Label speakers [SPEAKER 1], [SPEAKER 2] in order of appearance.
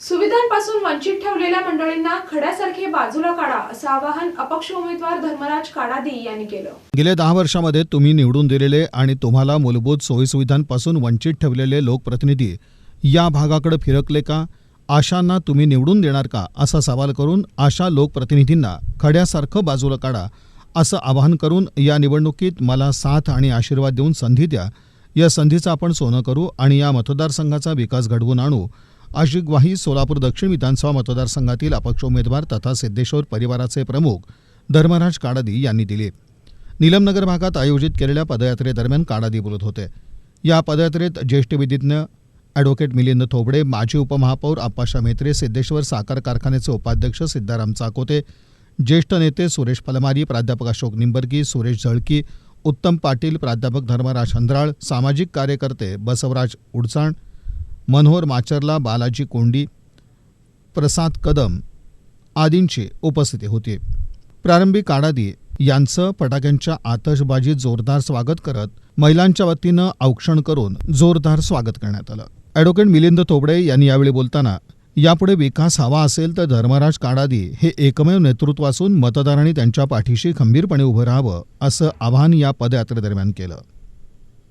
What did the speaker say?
[SPEAKER 1] सुविधांपासून वंचित ठेवलेल्या मंडळींना खड्यासारखे बाजूला काढा असं आवाहन अपक्ष उमेदवार धर्मराज काडादी यांनी केलं.
[SPEAKER 2] गेल्या दहा वर्षामध्ये तुम्ही निवडून दिलेले आणि तुम्हाला मूलभूत सोयीसुविधांपासून वंचित ठेवलेले लोकप्रतिनिधी या भागाकडे फिरकले का? आशांना तुम्ही निवडून देणार का? असा सवाल करून आशा लोकप्रतिनिधींना खड्यासारखं बाजूला काढा असं आवाहन करून या निवडणुकीत मला साथ आणि आशीर्वाद देऊन संधी द्या. या संधीचं आपण सोनं करू आणि या मतदारसंघाचा विकास घडवून आणू. आशिक ग्वाही सोलापूर दक्षिण विधानसभा मतदारसंघातील अपक्ष उमेदवार तथा सिद्धेश्वर परिवाराचे प्रमुख धर्मराज काडादी यांनी दिले. निलमनगर भागात आयोजित केलेल्या पदयात्रेदरम्यान काडादी बोलत होते. या पदयात्रेत ज्येष्ठ विधिज्ञ ॲडव्होकेट मिलिंद थोबडे माजी उपमहापौर आप्पाशा मेत्रे सिद्धेश्वर साखर कारखान्याचे उपाध्यक्ष सिद्धाराम चाकोते ज्येष्ठ नेते सुरेश पलमारी प्राध्यापक अशोक निंबरकी सुरेश झळकी उत्तम पाटील प्राध्यापक धर्मराज हंद्राळ सामाजिक कार्यकर्ते बसवराज उडचाण मनोहर माचरला बालाजी कोंडी प्रसाद कदम आदींची उपस्थिती होती. प्रारंभी काडादी यांचं फटाक्यांच्या आतषबाजीत जोरदार स्वागत करत महिलांच्या वतीनं औक्षण करून जोरदार स्वागत करण्यात आलं. ॲडव्होकेट मिलिंद तोबडे यांनी यावेळी बोलताना यापुढे विकास हवा असेल तर धर्मराज काडादी हे एकमेव नेतृत्व असून मतदारांनी त्यांच्या पाठीशी खंबीरपणे उभं राहावं असं आवाहन या पदयात्रेदरम्यान केलं.